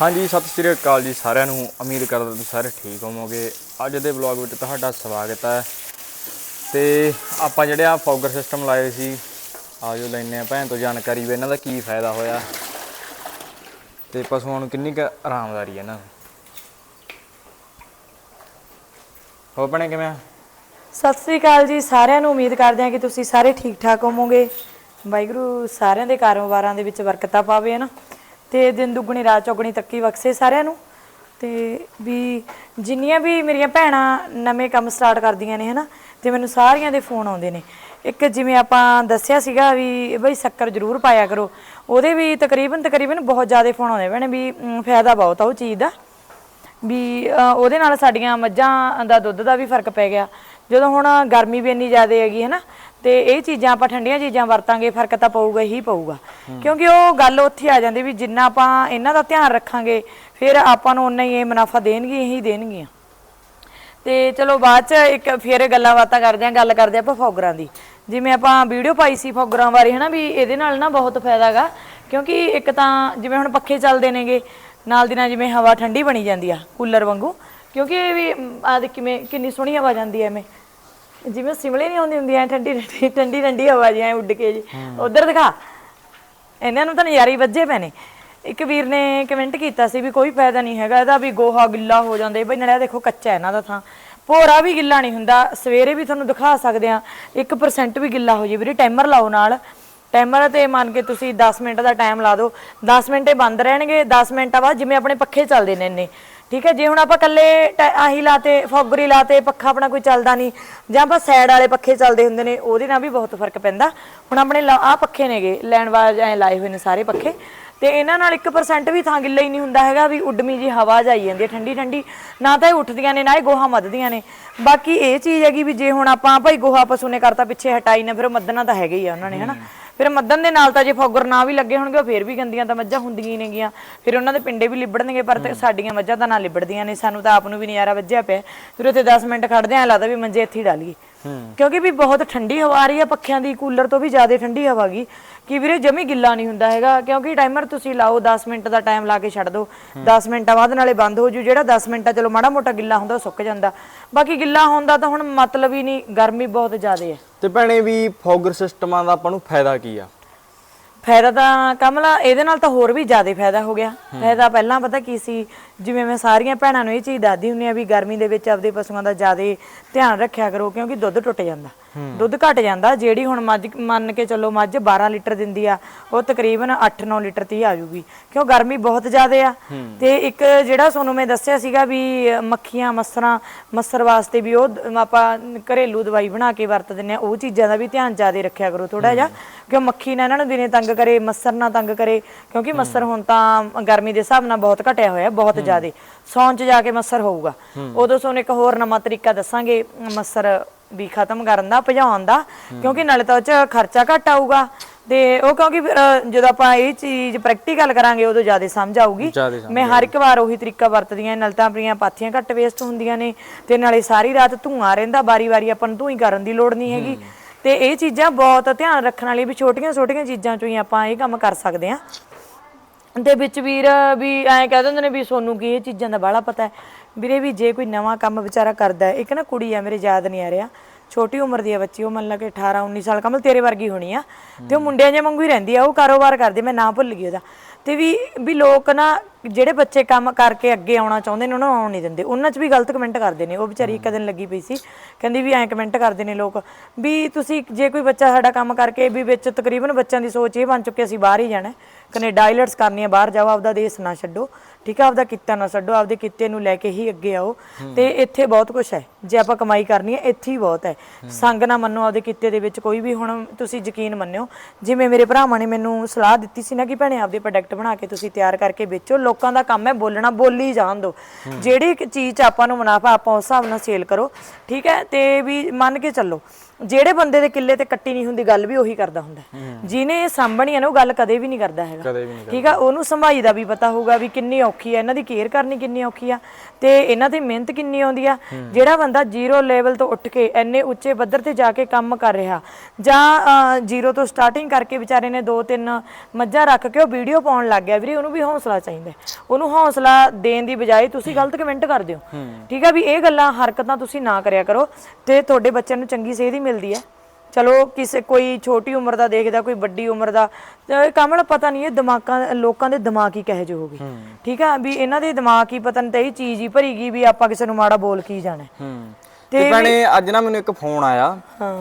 ਹਾਂਜੀ, ਸਤਿ ਸ੍ਰੀ ਅਕਾਲ ਜੀ ਸਾਰਿਆਂ ਨੂੰ। ਉਮੀਦ ਕਰਦਾ ਤੁਸੀਂ ਸਾਰੇ ਠੀਕ ਹੋਵੋਗੇ। ਅੱਜ ਦੇ ਵਲੌਗ ਵਿੱਚ ਤੁਹਾਡਾ ਸਵਾਗਤ ਹੈ। ਤੇ ਆਪਾਂ ਜਿਹੜੇ ਆ ਫੌਗਰ ਸਿਸਟਮ ਲਾਏ ਸੀ ਆਜੋ ਲੈਨੇ ਆ ਭੈਣ ਤੋਂ ਜਾਣਕਾਰੀ ਵੀ ਇਹਨਾਂ ਦਾ ਕੀ ਫਾਇਦਾ ਹੋਇਆ। ਤੇ ਪਸ਼ੂਆਂ ਨੂੰ ਕਿੰਨੀ ਕੁ ਆਰਾਮਦਾਰੀ ਹੈ ਇਹਨਾਂ ਨੂੰ। ਹੋ ਭੈਣੇ ਕਿਵੇਂ ਆ? ਸਤਿ ਸ੍ਰੀ ਅਕਾਲ ਜੀ ਸਾਰਿਆਂ ਨੂੰ। ਉਮੀਦ ਕਰਦੇ ਹਾਂ ਕਿ ਤੁਸੀਂ ਸਾਰੇ ਠੀਕ ਠਾਕ ਹੋਵੋਗੇ। ਵਾਹਿਗੁਰੂ ਸਾਰਿਆਂ ਦੇ ਕਾਰੋਬਾਰਾਂ ਦੇ ਵਿੱਚ ਬਰਕਤਾਂ ਪਾਵੇ, ਹੈ ਨਾ? ਤੇ ਦਿਨ ਦੁੱਗਣੀ ਰਾਤ ਚੌਗਣੀ ਤੱਕੀ ਬਖਸ਼ੇ ਸਾਰਿਆਂ ਨੂੰ। ਤੇ ਵੀ ਜਿੰਨੀਆਂ ਵੀ ਮੇਰੀਆਂ ਭੈਣਾਂ ਨਵੇਂ ਕੰਮ ਸਟਾਰਟ ਕਰਦੀਆਂ ਨੇ ਹਨਾ ਤੇ ਮੈਨੂੰ ਸਾਰੀਆਂ ਦੇ ਫੋਨ ਆਉਂਦੇ ਨੇ। ਇੱਕ ਜਿਵੇਂ ਆਪਾਂ ਦੱਸਿਆ ਸੀਗਾ ਵੀ ਬਈ ਸ਼ੱਕਰ ਜ਼ਰੂਰ ਪਾਇਆ ਕਰੋ ਉਹਦੇ ਵੀ ਤਕਰੀਬਨ ਤਕਰੀਬਨ ਬਹੁਤ ਜ਼ਿਆਦਾ ਫੋਨ ਆਉਂਦੇ ਭੈਣੇ ਵੀ ਅਮ, ਫਾਇਦਾ ਬਹੁਤ ਆ ਉਹ ਚੀਜ਼ ਦਾ। ਵੀ ਅ, ਉਹਦੇ ਨਾਲ ਸਾਡੀਆਂ ਮੱਝਾਂ ਦਾ ਦੁੱਧ ਦਾ ਵੀ ਫ਼ਰਕ ਪੈ ਗਿਆ। ਜਦੋਂ ਹੁਣ ਗਰਮੀ ਵੀ ਇੰਨੀ ਜ਼ਿਆਦਾ ਹੈਗੀ ਹੈ ਨਾ ਤੇ ਇਹ ਚੀਜ਼ਾਂ ਆਪਾਂ ਠੰਡੀਆਂ ਚੀਜ਼ਾਂ ਵਰਤਾਂਗੇ ਫ਼ਰਕ ਤਾਂ ਪਊਗਾ ਹੀ ਪਊਗਾ। ਕਿਉਂਕਿ ਉਹ ਗੱਲ ਉੱਥੇ ਆ ਜਾਂਦੀ ਵੀ ਜਿੰਨਾ ਆਪਾਂ ਇਹਨਾਂ ਦਾ ਧਿਆਨ ਰੱਖਾਂਗੇ ਫਿਰ ਆਪਾਂ ਨੂੰ ਉਨਾ ਹੀ ਇਹ ਮੁਨਾਫਾ ਦੇਣਗੇ ਹੀ ਦੇਣਗੀਆਂ। ਤੇ ਚਲੋ ਬਾਅਦ ਚ ਇੱਕ ਫਿਰ ਗੱਲਾਂ ਬਾਤਾਂ ਕਰਦੇ ਆਂ ਗੱਲ ਕਰਦੇ ਆਪਾਂ ਫੌਗਰਾਂ ਦੀ। ਜਿਵੇਂ ਆਪਾਂ ਵੀਡੀਓ ਪਾਈ ਸੀ ਫੌਗਰਾਂ ਬਾਰੇ ਹਨਾ ਵੀ ਇਹਦੇ ਨਾਲ ਨਾ ਬਹੁਤ ਫਾਇਦਾ ਗਾ। ਕਿਉਂਕਿ ਇੱਕ ਤਾਂ ਜਿਵੇਂ ਹੁਣ ਪੱਖੇ ਚੱਲਦੇ ਨੇਗੇ ਨਾਲ ਦੀ ਨਾਲ ਜਿਵੇਂ ਹਵਾ ਠੰਡੀ ਬਣੀ ਜਾਂਦੀ ਆ ਕੂਲਰ ਵਾਂਗੂ। ਕਿਉਂਕਿ ਇਹ ਵੀ ਆ ਦੇ ਕਿਵੇਂ ਕਿੰਨੀ ਸੋਹਣੀ ਹਵਾ ਜਾਂਦੀ ਐ ਐਵੇਂ। ਜਿਵੇਂ ਸਿਮਲੇ ਨਹੀਂ ਆਉਂਦੀ ਹੁੰਦੀ ਐ ਠੰਡੀ ਠੰਡੀ ਠੰਡੀ ਠੰਡੀ ਹਵਾ ਜਿਹਾ ਉੱਡ ਕੇ ਜੀ। ਉਧਰ ਦਿਖਾ। ਇਹਨਾਂ ਨੂੰ ਤਾਂ ਨਜ਼ਾਰੇ ਵੱਜੇ ਪਏ ਨੇ। ਇੱਕ ਵੀਰ ਨੇ ਕਮੈਂਟ ਕੀਤਾ ਸੀ ਵੀ ਕੋਈ ਫਾਇਦਾ ਨਹੀਂ ਹੈਗਾ ਇਹਦਾ ਵੀ ਗੋਹਾ ਗਿੱਲਾ ਹੋ ਜਾਂਦਾ ਬਈ ਨਾਲੇ ਦੇਖੋ ਕੱਚਾ ਇਹਨਾਂ ਦਾ ਥਾਂ। ਭੋਰਾ ਵੀ ਗਿੱਲਾ ਨਹੀਂ ਹੁੰਦਾ ਸਵੇਰੇ ਵੀ ਤੁਹਾਨੂੰ ਦਿਖਾ ਸਕਦੇ ਆ 1% ਵੀ ਗਿੱਲਾ ਹੋ ਜੇ। ਵੀਰੇ ਟਾਈਮਰ ਲਾਓ ਨਾਲ। ਟਾਈਮਰ ਤੇ ਮੰਨ ਕੇ ਤੁਸੀਂ 10 ਮਿੰਟ ਦਾ ਟਾਈਮ ਲਾ ਦਿਓ। 10 ਮਿੰਟ ਬੰਦ ਰਹਿਣਗੇ 10 ਮਿੰਟਾਂ ਬਾਅਦ ਜਿਵੇਂ ਆਪਣੇ ਪੱਖੇ ਚੱਲਦੇ ਨੇ ਇੰਨੇ। ਠੀਕ ਹੈ, ਜੇ ਹੁਣ ਆਪਾਂ ਕੱਲੇ ਆਹੀ ਲਾਤੇ, ਫੋਗਰੀ ਲਾਤੇ, ਪੱਖਾ ਆਪਣਾ ਕੋਈ ਚੱਲਦਾ ਨਹੀਂ, ਜਾਂ ਆਪਾਂ ਸਾਈਡ ਵਾਲੇ ਪੱਖੇ ਚੱਲਦੇ ਹੁੰਦੇ ਨੇ, ਉਹਦੇ ਨਾਲ ਵੀ ਬਹੁਤ ਫ਼ਰਕ ਪੈਂਦਾ। ਹੁਣ ਆਪਣੇ ਆ ਪੱਖੇ ਨੇਗੇ, ਲੈਣ ਵਾਲੇ ਐ ਲਾਏ ਹੋਏ ਨੇ ਸਾਰੇ ਪੱਖੇ, ਤੇ ਇਹਨਾਂ ਨਾਲ 1% ਵੀ ਥਾਂ ਗਿੱਲਾ ਹੀ ਨਹੀਂ ਹੁੰਦਾ ਹੈਗਾ ਵੀ ਉੱਡਮੀ ਜੀ ਹਵਾ ਜਾਈ ਜਾਂਦੀ ਹੈ ਠੰਡੀ ਠੰਡੀ ਨਾ ਤਾਂ ਇਹ ਉੱਠਦੀਆਂ ਨੇ, ਨਾ ਇਹ ਗੋਹਾ ਮੱਧਦੀਆਂ ਨੇ। ਬਾਕੀ ਇਹ ਚੀਜ਼ ਹੈਗੀ ਵੀ ਜੇ ਹੁਣ ਆਪਾਂ, ਭਾਈ ਗੋਹਾ ਪਸ਼ੂ ਨੇ ਕਰਤਾ, ਪਿੱਛੇ ਹਟਾਈ ਨਾ, ਫਿਰ ਉਹ ਮੱਧਣਾ ਤਾਂ ਹੈਗਾ ਹੀ ਆ ਉਹਨਾਂ ਨੇ, ਹਨਾ? ਫਿਰ ਮੱਧਣ ਦੇ ਨਾਲ ਤਾਂ ਜੇ ਫੋਗਰ ਨਾ ਵੀ ਲੱਗੇ ਹੋਣਗੇ ਉਹ ਫਿਰ ਵੀ ਗੰਦੀਆਂ ਤਾਂ ਮੱਝਾਂ ਹੁੰਦੀਆਂ ਹੀ ਨੇਗੀਆਂ ਫਿਰ ਉਹਨਾਂ ਦੇ ਪਿੰਡੇ ਵੀ ਲਿਬੜਨਗੇ ਪਰ ਤੇ ਸਾਡੀਆਂ ਮੱਝਾਂ ਤਾਂ ਨਾ ਲਿਬੜਦੀਆਂ ਨੇ ਸਾਨੂੰ ਤਾਂ ਆਪ ਨੂੰ ਵੀ ਨਜ਼ਾਰਾ ਵੱਜਿਆ ਪਿਆ। ਫਿਰ ਉੱਥੇ 10 ਮਿੰਟ ਖੜਦੇ ਆਂ ਲੱਗਦਾ ਵੀ ਮੰਜੇ ਇੱਥੇ ਹੀ ਡਾਲੀਏ। ਕਿਉਂਕਿ ਵੀ ਬਹੁਤ ਠੰਡੀ ਹਵਾ ਆ ਰਹੀ ਹੈ ਪੱਖਿਆਂ ਦੀ ਕੂਲਰ ਤੋਂ ਵੀ ਜ਼ਿਆਦਾ ਠੰਡੀ ਹਵਾ ਗਈ। ਕਿ ਵੀਰੇ ਜਮੀ ਗਿੱਲਾ ਨਹੀਂ ਹੁੰਦਾ ਹੈਗਾ ਕਿਉਂਕਿ ਟਾਈਮਰ ਤੁਸੀਂ ਲਾਓ 10 ਮਿੰਟ ਦਾ ਟਾਈਮ ਲਾ ਕੇ ਛੱਡ ਦਿਓ। 10 ਮਿੰਟਾਂ ਬਾਅਦ ਨਾਲੇ ਬੰਦ ਹੋ ਜੂ ਜਿਹੜਾ 10 ਮਿੰਟਾਂ ਚਲੋ ਮਾੜਾ ਮੋਟਾ ਗਿੱਲਾ ਹੁੰਦਾ ਉਹ ਸੁੱਕ ਜਾਂਦਾ। ਬਾਕੀ ਗਿੱਲਾ ਹੁੰਦਾ ਤਾਂ ਹੁਣ ਮਤਲਬ ਹੀ ਨਹੀਂ ਗਰਮੀ ਬਹੁਤ ਜ਼ਿਆਦਾ ਹੈ। ਤੇ ਭੈਣੇ ਵੀ ਫੌਗਰ ਸਿਸਟਮਾਂ ਦਾ ਆਪਾਂ ਨੂੰ ਫਾਇਦਾ ਕੀ ਆ? ਫਾਇਦਾ ਤਾਂ ਕਮਲਾ ਇਹਦੇ ਨਾਲ ਤਾਂ ਹੋਰ ਵੀ ਜ਼ਿਆਦਾ ਫਾਇਦਾ ਹੋ ਗਿਆ। ਫਾਇਦਾ ਪਹਿਲਾਂ ਪਤਾ ਕੀ ਸੀ ਜਿਵੇਂ ਮੈਂ ਸਾਰੀਆਂ ਭੈਣਾਂ ਨੂੰ ਇਹ ਚੀਜ਼ ਦੱਸਦੀ ਹੁੰਨੀ ਆ ਵੀ ਗਰਮੀ ਦੇ ਵਿੱਚ ਆਪਦੇ ਪਸ਼ੂਆਂ ਦਾ ਜ਼ਿਆਦਾ ਧਿਆਨ ਰੱਖਿਆ ਕਰੋ ਕਿਉਂਕਿ ਦੁੱਧ ਟੁੱਟ ਜਾਂਦਾ। ਦੁੱਧ ਘਟ ਜਾਂਦਾ ਜਿਹੜੀ ਹੁਣ ਮੱਝ ਮੰਨ ਕੇ ਚੱਲੋ ਮੱਝ 12 ਲੀਟਰ ਦਿੰਦੀ ਆ ਉਹ ਤਕਰੀਬਨ 8-9 ਲੀਟਰ ਤੀ ਆ ਜੂਗੀ ਕਿਉਂ ਗਰਮੀ ਬਹੁਤ ਜ਼ਿਆਦਾ ਆ? ਤੇ ਇੱਕ ਜਿਹੜਾ ਤੁਹਾਨੂੰ ਮੈਂ ਦੱਸਿਆ ਸੀਗਾ ਵੀ ਮੱਖੀਆਂ ਮੱਸਰਾਂ ਮੱਸਰ ਵਾਸਤੇ ਵੀ ਉਹ ਆਪਾਂ ਘਰੇਲੂ ਦਵਾਈ ਬਣਾ ਕੇ ਵਰਤ ਦਿੰਨੇ ਆ ਉਹ ਚੀਜ਼ਾਂ ਦਾ ਵੀ ਧਿਆਨ ਜ਼ਿਆਦਾ ਰੱਖਿਆ ਕਰੋ ਥੋੜਾ ਜਿਹਾ। ਕਿਉਂ ਮੱਖੀ ਨਾ ਇਹਨਾਂ ਨੂੰ ਦਿਨੇ ਤੰਗ ਕਰੇ ਮੱਸਰ ਨਾ ਤੰਗ ਕਰੇ ਕਿਉਂਕਿ ਮੱਸਰ ਹੁਣ ਤਾਂ ਗਰਮੀ ਦੇ ਹਿਸਾਬ ਨਾਲ ਬਹੁਤ ਘਟਿਆ ਹੋਇਆ ਬਹੁਤ ਜ਼ਿਆਦਾ। ਸੌਣ ਚ ਜਾ ਕੇ ਮੱਸਰ ਹੋਊਗਾ। ਉਦੋਂ ਤੁਹਾਨੂੰ ਇੱਕ ਹੋਰ ਨਵਾਂ ਤਰੀਕਾ ਦੱਸਾਂਗੇ ਮੱਸਰ ਵੀ ਖਤਮ ਕਰਨ ਦਾ ਭਜਾਉਣ ਦਾ ਕਿਉਂਕਿ ਨਾਲੇ ਤਾਂ ਉਹ ਚ ਖਰਚਾ ਘੱਟ ਆਊਗਾ। ਤੇ ਉਹ ਕਿਉਂਕਿ ਫਿਰ, ਜਦੋਂ ਆਪਾਂ ਇਹ ਚੀਜ਼ ਪ੍ਰੈਕਟੀਕਲ ਕਰਾਂਗੇ ਉਦੋਂ ਜ਼ਿਆਦਾ ਸਮਝ ਆਊਗੀ। ਜ਼ਿਆਦਾ ਸਮਝ ਮੈਂ ਹਰ ਇੱਕ ਵਾਰ ਉਹੀ ਤਰੀਕਾ ਵਰਤਦੀਆਂ ਨਾਲ ਤਾਂ ਆਪਣੀਆਂ ਪਾਥੀਆਂ ਘੱਟ ਵੇਸਟ ਹੁੰਦੀਆਂ ਨੇ ਤੇ ਨਾਲੇ ਸਾਰੀ ਰਾਤ ਧੂਆਂ ਰਹਿੰਦਾ ਬਾਰੀ-ਬਾਰੀ ਆਪਾਂ ਨੂੰ ਧੂਈ ਕਰਨ ਦੀ ਲੋੜ ਨਹੀਂ ਹੈਗੀ। ਤੇ ਇਹ ਚੀਜ਼ਾਂ ਬਹੁਤ ਧਿਆਨ ਰੱਖਣ ਵਾਲੀ ਵੀ ਛੋਟੀਆਂ-ਛੋਟੀਆਂ ਚੀਜ਼ਾਂ ਚੋਂ ਹੀ ਆਪਾਂ ਇਹ ਕੰਮ ਕਰ ਸਕਦੇ ਹਾਂ। ਦੇ ਵਿੱਚ ਵੀਰ ਵੀ ਐਂ ਕਹਿ ਦਿੰਦੇ ਨੇ ਵੀ ਸੋਨੂੰ ਕੀ ਇਹ ਚੀਜ਼ਾਂ ਦਾ ਬਾਹਲਾ ਪਤਾ ਹੈ। ਵੀਰੇ ਵੀ ਜੇ ਕੋਈ ਨਵਾਂ ਕੰਮ ਵਿਚਾਰਾ ਕਰਦਾ ਹੈ, ਇੱਕ ਨਾ ਕੁੜੀ ਆ, ਮੇਰੇ ਯਾਦ ਨਹੀਂ ਆ ਰਿਹਾ। ਛੋਟੀ ਉਮਰ ਦੀ ਆ ਬੱਚੀ, ਉਹ ਮੰਨ ਲਾ ਕਿ 18 19 ਸਾਲ ਕਮਲ ਤੇਰੇ ਵਰਗੀ ਹੋਣੀ ਆ। ਤੇ ਉਹ ਮੁੰਡਿਆਂ ਜੇ ਵਾਂਗੂ ਹੀ ਰਹਿੰਦੀ ਆ, ਉਹ ਕਾਰੋਬਾਰ ਕਰਦੇ ਮੈਂ ਨਾਂ ਭੁੱਲ ਗਈ ਉਹਦਾ। ਤੇ ਵੀ ਵੀ ਲੋਕ ਨਾ ਜਿਹੜੇ ਬੱਚੇ ਕੰਮ ਕਰਕੇ ਅੱਗੇ ਆਉਣਾ ਚਾਹੁੰਦੇ ਨੇ, ਉਹਨਾਂ ਨੂੰ ਆਉਣ ਨਹੀਂ ਦਿੰਦੇ। ਉਹਨਾਂ 'ਚ ਵੀ ਗਲਤ ਕਮੈਂਟ ਕਰਦੇ ਨੇ। ਉਹ ਵਿਚਾਰੀ ਇੱਕ ਦਿਨ ਲੱਗੀ ਪਈ ਸੀ, ਕਹਿੰਦੀ ਵੀ ਐਂ ਕਮੈਂਟ ਕਰਦੇ ਨੇ ਲੋਕ, ਵੀ ਤੁਸੀਂ ਜੇ ਕੋਈ ਬੱਚਾ ਸਾਡਾ ਕੰਮ ਕਰਕੇ, ਵੀ ਵਿੱਚ ਤਕਰੀਬਨ ਬੱਚਿਆਂ ਦੀ ਸੋਚ ਇਹ ਬਣ ਚੁੱਕੀ ਅਸੀਂ ਬਾਹਰ ਹੀ ਜਾਣਾ ਹੈ। ਕੈਨੇਡਾ ਆਈਲਟਸ ਕਰਨੀ ਹੈ ਬਾਹਰ ਜਾਓ, ਆਪਦਾ ਦੇਸ਼ ਨਾ ਛੱਡੋ। ਠੀਕ ਹੈ ਆਪਦਾ ਕਿੱਤਾ ਨਾ ਛੱਡੋ ਆਪਦੇ ਕਿੱਤੇ ਨੂੰ ਲੈ ਕੇ ਹੀ ਅੱਗੇ ਆਓ। ਤੇ ਇੱਥੇ ਬਹੁਤ ਕੁਝ ਹੈ। ਜੇ ਆਪਾਂ ਕਮਾਈ ਕਰਨੀ ਹੈ ਇੱਥੇ ਹੀ ਬਹੁਤ ਹੈ। ਸੰਗ ਨਾ ਮੰਨੋ ਆਪਦੇ ਕਿੱਤੇ ਦੇ ਵਿੱਚ ਕੋਈ ਵੀ ਹੁਣ ਤੁਸੀਂ ਯਕੀਨ ਮੰਨਿਓ। ਜਿਵੇਂ ਮੇਰੇ ਭਰਾਵਾਂ ਨੇ ਮੈਨੂੰ ਸਲਾਹ ਦਿੱਤੀ ਸੀ ਨਾ ਕਿ ਭੈਣੇ ਆਪਦੇ ਪ੍ਰੋਡਕਟ ਬਣਾ ਕੇ ਤੁਸੀਂ ਤਿਆਰ ਕਰਕੇ ਵੇਚੋ। ਲੋਕਾਂ ਦਾ ਕੰਮ ਹੈ ਬੋਲਣਾ ਬੋਲੀ ਜਾਣ ਦਿਓ। ਜਿਹੜੀ ਇੱਕ ਚੀਜ਼ ਆਪਾਂ ਨੂੰ ਮੁਨਾਫਾ ਆਪਾਂ ਉਸ ਹਿਸਾਬ ਨਾਲ ਸੇਲ ਕਰੋ। ਠੀਕ ਹੈ ਤੇ ਵੀ ਮੰਨ ਕੇ ਚੱਲੋ। ਜਿਹੜੇ ਬੰਦੇ ਦੇ ਕਿੱਲੇ ਤੇ ਕੱਟੀ ਨਹੀਂ ਹੁੰਦੀ ਗੱਲ ਵੀ ਉਹੀ ਕਰਦਾ ਹੁੰਦਾ। ਹੈ। ਜਿਹਨੇ ਇਹ ਸਾਂਭਣੀ ਹੈ ਨਾ ਉਹ ਗੱਲ ਕਦੇ ਵੀ ਨਹੀਂ ਕਰਦਾ ਹੈਗਾ। ਕਦੇ ਵੀ ਨਹੀਂ ਠੀਕ ਆ? ਉਹਨੂੰ ਸੰਭਾਈ ਦਾ ਵੀ ਪਤਾ ਹੋਊਗਾ ਵੀ ਕਿੰਨੀ ਔਖੀ ਆ ਇਹਨਾਂ ਦੀ ਕੇਅਰ ਕਰਨੀ ਕਿੰਨੀ ਔਖੀ ਆ ਤੇ ਇਹਨਾਂ ਦੀ ਮਿਹਨਤ ਕਿੰਨੀ ਆਉਂਦੀ ਆ। ਜਿਹੜਾ ਬੰਦਾ ਜ਼ੀਰੋ ਲੈਵਲ ਤੋਂ ਉੱਠ ਕੇ ਇੰਨੇ ਉੱਚੇ ਪੱਧਰ ਤੇ ਜਾ ਕੇ ਕੰਮ ਕਰ ਰਿਹਾ ਜਾਂ ਜ਼ੀਰੋ ਤੋਂ ਸਟਾਰਟਿੰਗ ਕਰਕੇ ਵਿਚਾਰੇ ਨੇ ਦੋ ਤਿੰਨ ਮੱਝਾਂ ਰੱਖ ਕੇ ਉਹ ਵੀਡੀਓ ਪਾਉਣ ਲੱਗ ਗਿਆ ਵੀਰੇ ਉਹਨੂੰ ਵੀ ਹੌਸਲਾ ਚਾਹੀਦਾ ਹੈ। ਉਹਨੂੰ ਹੌਸਲਾ ਦੇਣ ਦੀ ਬਜਾਏ ਤੁਸੀਂ ਗਲਤ ਕਮੈਂਟ ਕਰਦੇ ਹੋ। ਠੀਕ ਆ? ਵੀ ਇਹ ਗੱਲਾਂ ਹਰਕਤਾਂ ਤੁਸੀਂ ਨਾ ਕਰਿਆ ਕਰੋ ਤੇ ਤੁਹਾਡੇ ਬੱਚਿਆਂ ਨੂੰ ਚੰਗੀ ਸੇਧ ਹੀ ਮਿਲਦੀ ਹੈ। ਚਲੋ ਕਿਸੇ ਕੋਈ ਛੋਟੀ ਉਮਰ ਦਾ ਦੇਖਦਾ ਕੋਈ ਵੱਡੀ ਉਮਰ ਦਾ। ਕਮਲ ਪਤਾ ਨਹੀਂ ਇਹ ਦਿਮਾਗਾਂ ਲੋਕਾਂ ਦੇ ਦਿਮਾਗ ਹੀ ਕਹੇ ਜੋ ਹੋ ਗਏ। ਠੀਕ ਆ? ਵੀ ਇਹਨਾਂ ਦੇ ਦਿਮਾਗ ਹੀ ਪਤਾ ਨਹੀਂ ਤੇ ਇਹ ਚੀਜ਼ ਹੀ ਭਰੀ ਗਈ ਵੀ ਆਪਾਂ ਕਿਸੇ ਨੂੰ ਮਾੜਾ ਬੋਲ ਕੀ ਜਾਣਾ। ਤੇ ਭੈਣੇ ਅੱਜ ਨਾ ਮੈਨੂੰ ਇੱਕ ਫੋਨ ਆਇਆ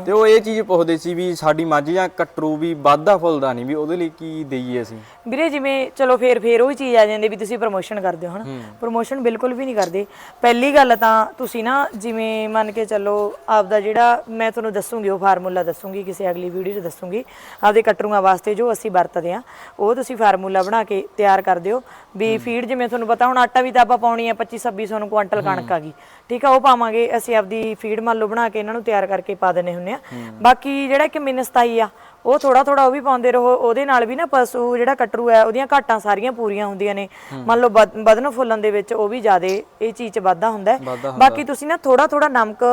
ਤੇ ਉਹ ਇਹ ਚੀਜ਼ ਪੁੱਛਦੇ ਸੀ ਵੀ ਸਾਡੀ ਮੱਝ ਜਾਂ ਕਟਰੂ ਵੀ ਵਾਧਾ ਫੁੱਲਦਾ ਨਹੀਂ ਵੀ ਉਹਦੇ ਲਈ ਕੀ ਦਈਏ ਅਸੀਂ? ਵੀਰੇ ਜਿਵੇਂ ਚਲੋ ਫੇਰ ਫੇਰ ਉਹੀ ਚੀਜ਼ ਆ ਜਾਂਦੀ ਵੀ ਤੁਸੀਂ ਪ੍ਰਮੋਸ਼ਨ ਕਰਦੇ ਹੋ ਹਨਾ? ਪ੍ਰਮੋਸ਼ਨ ਬਿਲਕੁਲ ਵੀ ਨਹੀਂ ਕਰਦੇ। ਪਹਿਲੀ ਗੱਲ ਤਾਂ ਤੁਸੀਂ ਨਾ ਜਿਵੇਂ ਮੰਨ ਕੇ ਚੱਲੋ ਆਪਦਾ ਜਿਹੜਾ ਮੈਂ ਤੁਹਾਨੂੰ ਦੱਸੂਗੀ ਉਹ ਫਾਰਮੂਲਾ ਦੱਸੂਗੀ ਕਿਸੇ ਅਗਲੀ ਵੀਡੀਓ 'ਚ ਦੱਸੂਗੀ। ਆਪਦੇ ਕਟਰੂਆਂ ਵਾਸਤੇ ਜੋ ਅਸੀਂ ਵਰਤਦੇ ਆ ਉਹ ਤੁਸੀਂ ਫਾਰਮੂਲਾ ਬਣਾ ਕੇ ਤਿਆਰ ਕਰ ਦਿਓ ਵੀ ਫੀਡ ਜਿਵੇਂ ਤੁਹਾਨੂੰ ਪਤਾ ਹੁਣ ਆਟਾ ਵੀ ਤਾਂ ਆਪਾਂ ਪਾਉਣੀ ਆ 25 2600 ਨੂੰ ਕੁਆਂਟਲ ਕਣਕ ਆ ਗਈ। ਠੀਕ ਆ ਉਹ ਪਾਵਾਂਗੇ ਅਸੀਂ ਆਪਦੀ ਫੀਡ ਮੰਨ ਲਓ ਬਣਾ ਕੇ ਇਹਨਾਂ ਨੂੰ ਤਿਆਰ ਕਰਕੇ ਪਾ ਦਿੰਨੇ ਹੁੰਨੇ ਆ। ਬਾਕੀ ਜਿਹੜਾ ਕਿ ਮਿਨਸਤਾਈ ਆ ਉਹ ਥੋੜਾ ਥੋੜਾ ਉਹ ਵੀ ਪਾਉਂਦੇ ਰਹੋ ਉਹਦੇ ਨਾਲ ਵੀ ਨਾ ਪਸ਼ੂ ਜਿਹੜਾ ਕਟਰੂ ਹੈ ਉਹਦੀਆਂ ਘਾਟਾਂ ਸਾਰੀਆਂ ਪੂਰੀਆਂ ਹੁੰਦੀਆਂ ਨੇ। ਮੰਨ ਲਓ ਵਧ- ਵਧਣ ਫੁੱਲਣ ਦੇ ਵਿੱਚ ਉਹ ਵੀ ਜ਼ਿਆਦੇ ਇਹ ਚੀਜ਼ 'ਚ ਵਾਧਾ ਹੁੰਦਾ ਹੈ। ਬਾਕੀ ਤੁਸੀਂ ਨਾ ਥੋੜਾ ਥੋੜਾ ਨਮਕ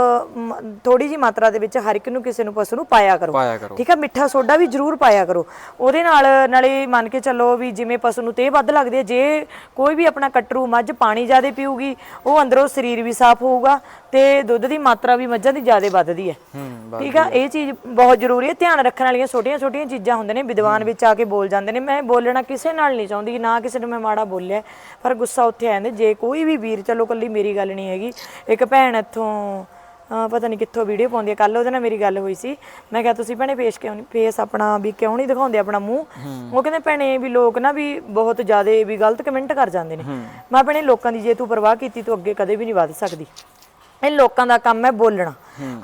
ਥੋੜੀ ਜੀ ਮਾਤਰਾ ਦੇ ਵਿੱਚ ਹਰ ਇੱਕ ਨੂੰ ਕਿਸੇ ਨੂੰ ਪਸ਼ੂ ਨੂੰ ਪਾਇਆ ਕਰੋ। ਠੀਕ ਹੈ ਮਿੱਠਾ ਸੋਡਾ ਵੀ ਜ਼ਰੂਰ ਪਾਇਆ ਕਰੋ। ਉਹਦੇ ਨਾਲ ਨਾਲੇ ਮੰਨ ਕੇ ਚੱਲੋ ਵੀ ਜਿਵੇਂ ਪਸ਼ੂ ਨੂੰ ਤੇ ਵੱਧ ਲੱਗਦੀ ਹੈ ਜੇ ਕੋਈ ਵੀ ਆਪਣਾ ਕਟਰੂ ਮੱਝ ਪਾਣੀ ਜ਼ਿਆਦਾ ਪੀਊਗੀ ਉਹ ਅੰਦਰੋਂ ਸਰੀਰ ਵੀ ਸਾਫ਼ ਹੋਊਗਾ ਤੇ ਦੁੱਧ ਦੀ ਮਾਤਰਾ ਵੀ ਮੱਝਾਂ ਦੀ ਜ਼ਿਆਦਾ ਵੱਧਦੀ ਹੈ। ਹੂੰ ਠੀਕ ਆ ਇਹ ਚੀਜ਼ ਬਹੁਤ ਜ਼ਰੂਰੀ ਹੈ ਧਿਆਨ ਰੱਖਣ ਵਾਲੀਆਂ ਛੋਟੀਆਂ ਛੋਟੀਆਂ ਚੀਜ਼ਾਂ ਹੁੰਦੇ ਨੇ ਵਿਦਵਾਨ ਵਿੱਚ ਆ ਕੇ ਬੋਲ ਜਾਂਦੇ ਨੇ। ਮੈਂ ਬੋਲਣਾ ਕਿਸੇ ਨਾਲ ਨਹੀਂ ਚਾਹੁੰਦੀ ਨਾ ਕਿਸੇ ਨੂੰ ਮੈਂ ਮਾੜਾ ਬੋਲਿਆ ਪਰ ਗੁੱਸਾ ਉੱਥੇ ਆ ਜਾਂਦਾ। ਜੇ ਕੋਈ ਵੀ ਵੀਰ ਚਲੋ ਕੱਲੀ ਮੇਰੀ ਗੱਲ ਨਹੀਂ ਹੈਗੀ ਇੱਕ ਭੈਣ ਇੱਥੋਂ ਪਤਾ ਨਹੀਂ ਕਿੱਥੋਂ ਵੀਡੀਓ ਪਾਉਂਦੀ ਹੈ ਕੱਲ ਉਹਦੇ ਨਾਲ ਮੇਰੀ ਗੱਲ ਹੋਈ ਸੀ। ਮੈਂ ਕਿਹਾ ਤੁਸੀਂ ਭੈਣੇ ਫੇਸ ਕਿਉਂ ਨਹੀਂ ਫੇਸ ਆਪਣਾ ਵੀ ਕਿਉਂ ਨਹੀਂ ਦਿਖਾਉਂਦੇ ਆਪਣਾ ਮੂੰਹ? ਉਹ ਕਹਿੰਦੇ ਭੈਣੇ ਵੀ ਲੋਕ ਨਾ ਵੀ ਬਹੁਤ ਜ਼ਿਆਦਾ ਵੀ ਗਲਤ ਕਮੈਂਟ ਕਰ ਜਾਂਦੇ ਨੇ। ਮੈਂ ਭੈਣੇ ਲੋਕਾਂ ਦੀ ਜੇ ਤੂੰ ਪਰਵਾਹ ਕੀਤੀ ਤੂੰ ਅੱਗੇ ਕਦੇ ਵੀ ਨਹੀਂ ਵਧ ਸਕਦੀ। ਇਹ ਲੋਕਾਂ ਦਾ ਕੰਮ ਹੈ ਬੋਲਣਾ।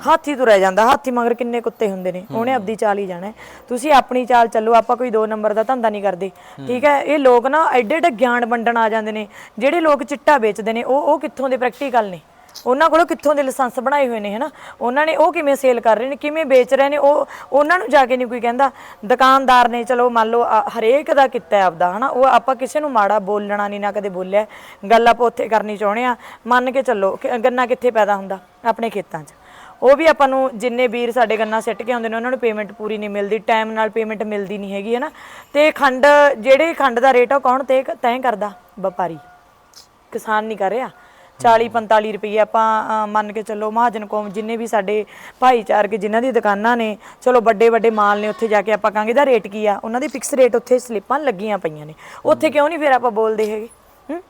ਹਾਥੀ ਤੁਰਿਆ ਜਾਂਦਾ ਹਾਥੀ ਮਗਰ ਕਿੰਨੇ ਕੁੱਤੇ ਹੁੰਦੇ ਨੇ ਉਹਨੇ ਆਪਦੀ ਚਾਲ ਹੀ ਜਾਣਾ ਹੈ। ਤੁਸੀਂ ਆਪਣੀ ਚਾਲ ਚੱਲੋ ਆਪਾਂ ਕੋਈ ਦੋ ਨੰਬਰ ਦਾ ਧੰਦਾ ਨਹੀਂ ਕਰਦੇ। ਠੀਕ ਹੈ ਇਹ ਲੋਕ ਨਾ ਐਡੇ ਐਡੇ ਗਿਆਨ ਵੰਡਣ ਆ ਜਾਂਦੇ ਨੇ ਜਿਹੜੇ ਲੋਕ ਚਿੱਟਾ ਵੇਚਦੇ ਨੇ ਉਹ ਉਹ ਕਿੱਥੋਂ ਦੇ ਪ੍ਰੈਕਟੀਕਲ ਨੇ? ਉਹਨਾਂ ਕੋਲੋਂ ਕਿੱਥੋਂ ਦੇ ਲਾਇਸੈਂਸ ਬਣਾਏ ਹੋਏ ਨੇ, ਹਨਾ? ਉਹਨਾਂ ਨੇ ਉਹ ਕਿਵੇਂ ਸੇਲ ਕਰ ਰਹੇ ਨੇ, ਕਿਵੇਂ ਵੇਚ ਰਹੇ ਨੇ, ਉਹ ਉਹਨਾਂ ਨੂੰ ਜਾ ਕੇ ਨਹੀਂ ਕੋਈ ਕਹਿੰਦਾ, ਦੁਕਾਨਦਾਰ ਨੇ, ਚਲੋ ਮੰਨ ਲਓ ਆ- ਹਰੇਕ ਦਾ ਕੀਤਾ ਹੈ ਆਪਦਾ, ਹਨਾ? ਉਹ ਆਪਾਂ ਕਿਸੇ ਨੂੰ ਮਾੜਾ ਬੋਲਣਾ ਨਹੀਂ ਨਾ ਕਦੇ ਬੋਲਿਆ, ਗੱਲ ਆਪਾਂ ਉੱਥੇ ਕਰਨੀ ਚਾਹੁੰਦੇ ਆ ਮੰਨ ਕੇ ਚੱਲੋ, ਕਿ ਗੰਨਾ ਕਿੱਥੇ ਪੈਦਾ ਹੁੰਦਾ, ਆਪਣੇ ਖੇਤਾਂ 'ਚ। ਉਹ ਵੀ ਆਪਾਂ ਨੂੰ ਜਿੰਨੇ ਵੀਰ ਸਾਡੇ ਗੰਨਾ ਸਿੱਟ ਕੇ ਆਉਂਦੇ ਨੇ, ਉਹਨਾਂ ਨੂੰ ਪੇਮੈਂਟ ਪੂਰੀ ਨਹੀਂ ਮਿਲਦੀ ਟਾਈਮ ਨਾਲ ਪੇਮੈਂਟ ਮਿਲਦੀ ਨਹੀਂ ਹੈਗੀ ਹੈ ਨਾ ਤੇ ਖੰਡ, ਜਿਹੜੇ ਖੰਡ ਦਾ ਰੇਟ ਆ, ਉਹ ਕੌਣ ਤੇ ਤੈਅ ਕਰਦਾ? ਵਪਾਰੀ। ਕਿਸਾਨ ਨਹੀਂ ਕਰ ਰਿਹਾ। 40 45 ਰੁਪਏ ਆਪਾਂ ਅਹ, ਮੰਨ ਕੇ ਚੱਲੋ ਮਹਾਜਨ ਕੌਮ ਜਿੰਨੇ ਵੀ ਸਾਡੇ ਭਾਈਚਾਰਕ ਜਿਨ੍ਹਾਂ ਦੀ ਦੁਕਾਨਾਂ ਨੇ ਚਲੋ ਵੱਡੇ ਵੱਡੇ ਮਾਲ ਨੇ ਉੱਥੇ ਜਾ ਕੇ ਆਪਾਂ ਕਹਾਂਗੇ ਦਾ ਰੇਟ ਕੀ ਆ? ਉਹਨਾਂ ਦੀ ਫਿਕਸ ਰੇਟ ਉੱਥੇ ਸਲਿੱਪਾਂ ਲੱਗੀਆਂ ਪਈਆਂ ਨੇ। ਉੱਥੇ ਕਿਉਂ ਨਹੀਂ ਫਿਰ ਆਪਾਂ ਬੋਲਦੇ ਹੈਗੇ? ਹੂੰ?